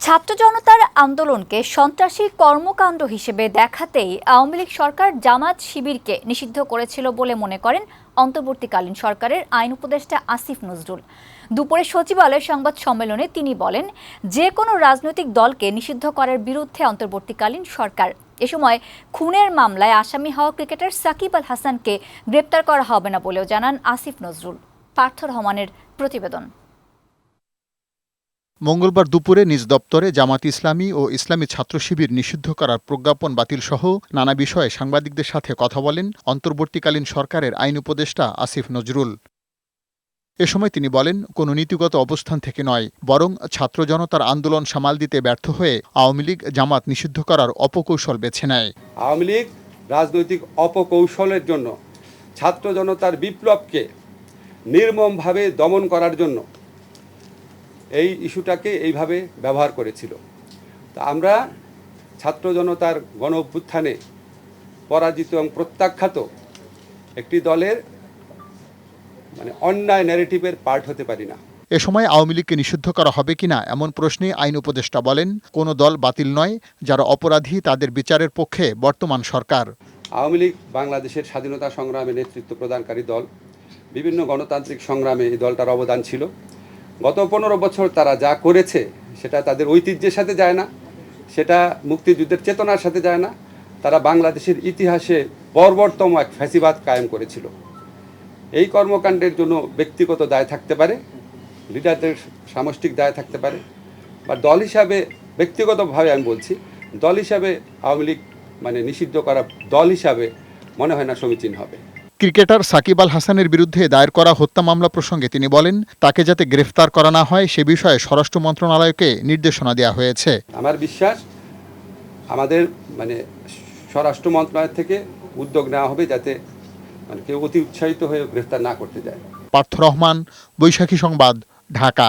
ছাত্র জনতার আন্দোলনকে সন্ত্রাসী কর্মকাণ্ড হিসেবে দেখাতেই আওয়ামী লীগ সরকার জামাত শিবিরকে নিষিদ্ধ করেছিল বলে মনে করেন অন্তর্বর্তীকালীন সরকারের আইন উপদেষ্টা আসিফ নজরুল। দুপুরে সচিবালয়ের সংবাদ সম্মেলনে তিনি বলেন, যে কোনো রাজনৈতিক দলকে নিষিদ্ধ করার বিরুদ্ধে অন্তর্বর্তীকালীন সরকার। এ সময় খুনের মামলায় আসামি হওয়া ক্রিকেটার সাকিব আল হাসানকে গ্রেপ্তার করা হবে না বলেও জানান আসিফ নজরুল। পার্থ রহমানের প্রতিবেদন। মঙ্গলবার দুপুরে নিজ দপ্তরে জামাত ইসলামী ও ইসলামী ছাত্র শিবির নিষিদ্ধ করার প্রজ্ঞাপন বাতিল সহ নানা বিষয়ে সাংবাদিকদের সাথে কথা বলেন অন্তর্বর্তীকালীন সরকারের আইন উপদেষ্টা আসিফ নজরুল। এ সময় তিনি বলেন, কোনো নীতিগত অবস্থান থেকে নয়, বরং ছাত্র জনতার আন্দোলন সামাল দিতে ব্যর্থ হয়ে আওয়ামী লীগ জামাত নিষিদ্ধ করার অপকৌশল বেছে নেয়। আওয়ামী লীগ রাজনৈতিক অপকৌশলের জন্য, ছাত্র জনতার বিপ্লবকে নির্মমভাবে দমন করার জন্য এই ইস্যুটাকে এইভাবে ব্যবহার করেছিল। তা আমরা ছাত্র জনতার গণ অভ্যুত্থানে পরাজিত এবং প্রত্যাখ্যাত একটি দলের মানে অন্যায় ন্যারেটিভের পার্ট হতে পারি না। এ সময় আওয়ামী লীগকে নিষিদ্ধ করা হবে কিনা এমন প্রশ্নে আইন উপদেষ্টা বলেন কোনো দল বাতিল নয় যারা অপরাধী তাদের বিচারের পক্ষে বর্তমান সরকার। আওয়ামী লীগ বাংলাদেশের স্বাধীনতা সংগ্রামে নেতৃত্ব প্রদানকারী দল বিভিন্ন গণতান্ত্রিক সংগ্রামে এই দলটার অবদান ছিল। গত পনেরো বছর তারা যা করেছে, সেটা তাদের ঐতিহ্যের সাথে যায় না, সেটা মুক্তিযুদ্ধের চেতনার সাথে যায় না, তারা বাংলাদেশের ইতিহাসে বর্বরতম এক ফ্যাসিবাদ কায়েম করেছিল। এই কর্মকাণ্ডের জন্য ব্যক্তিগত দায় থাকতে পারে, লিডারদের সামষ্টিক দায় থাকতে পারে, বা দল হিসাবে, ব্যক্তিগতভাবে আমি বলছি, দল হিসাবে আওয়ামী লীগ মানে নিষিদ্ধ করা দল হিসাবে মনে হয় না সমীচীন হবে। ক্রিকেটার সাকিব আল হাসানের বিরুদ্ধে দায়ের করা হত্যা মামলা প্রসঙ্গে তিনি বলেন তাকে যাতে গ্রেফতার করা না হয় সে বিষয়ে স্বরাষ্ট্র মন্ত্রণালয়কে নির্দেশনা দেওয়া হয়েছে। আমার বিশ্বাস আমাদের মানে স্বরাষ্ট্র মন্ত্রণালয় থেকে উদ্যোগ নেওয়া হবে যাতে মানে কেউ অতি উৎসাহিত হয়ে গ্রেফতার না করতে যায়। পার্থ রহমান বৈশাখী সংবাদ ঢাকা।